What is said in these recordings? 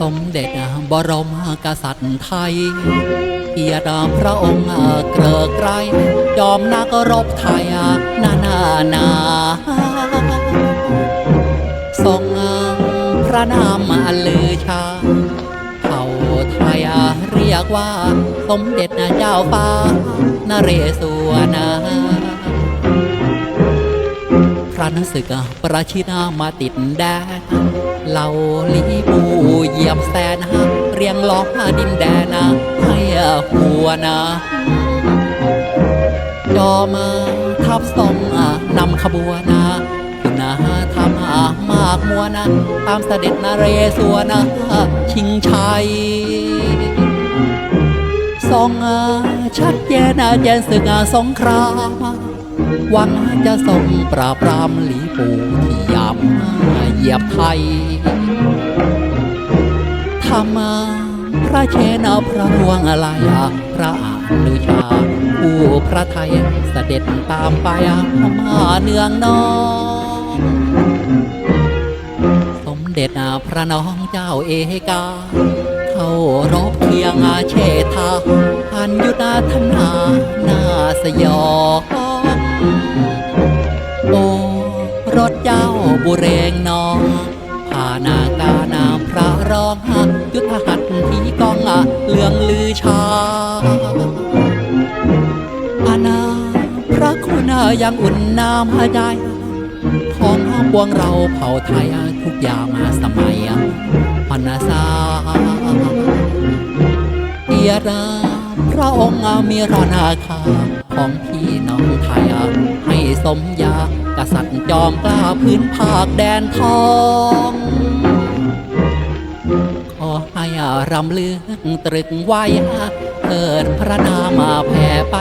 สมเด็จบรมกษัตริย์ไทย เกียรติพระองค์เกริกไกรยอมนักรบไทยนานานาทรงพระนามอันลือชาเผ่าไทยเรียกว่า สมเด็จเจ้าฟ้านเรศวรพระนศึกประชินามาติดแดนเหล่าลีปูเหยียบแสนเรียงล้อดินแดนให้หัวนะจอมาทับทรงนำขบวนคุณธรรมมากมัวนะ ตามเสด็จนเรศวรชิงชัยทรงชัดเจนแจนศึกสงครามหวังจะทรงปราบปรามหลีปูที่ยำเหยียบไทย ทำพระเชนาพระรวงอะไรพระอนุชา ผู้พระไทยเสด็จตามไปมาเนืองนอง สมเด็จพระน้องเจ้าเอกา เข้ารบเคียงเชษฐาพันยุทธธนานาสยองโอรถเจ้าบุเรง ยุทธหัตถีกองอะเลืองลือชาอาณาพระคุณยังอุ่นน้ำใจของห้าปวงเราเผ่าไทยทุกอย่างมาสมัยพนาสาเกียรติพระองค์มีรานาคาของพี่น้องไทยให้สมยากษัตริย์จอมกล้าพื้นภาคแดนทอง รำลึกตรึกไว้เกิดพระนามาแผ่ไป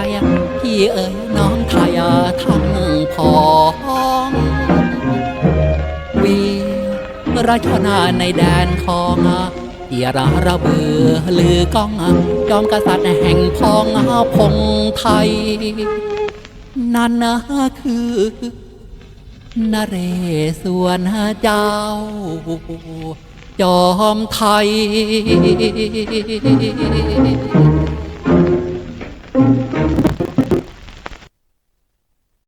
พี่เอ๋ยน้องไทยทั้งพองวีราชนาในแดนคองเกียราระเบือลือกองจอมกษัตริย์แห่งพองพงไทย นั่นนะคือนเรศวรเจ้า ยอมไทย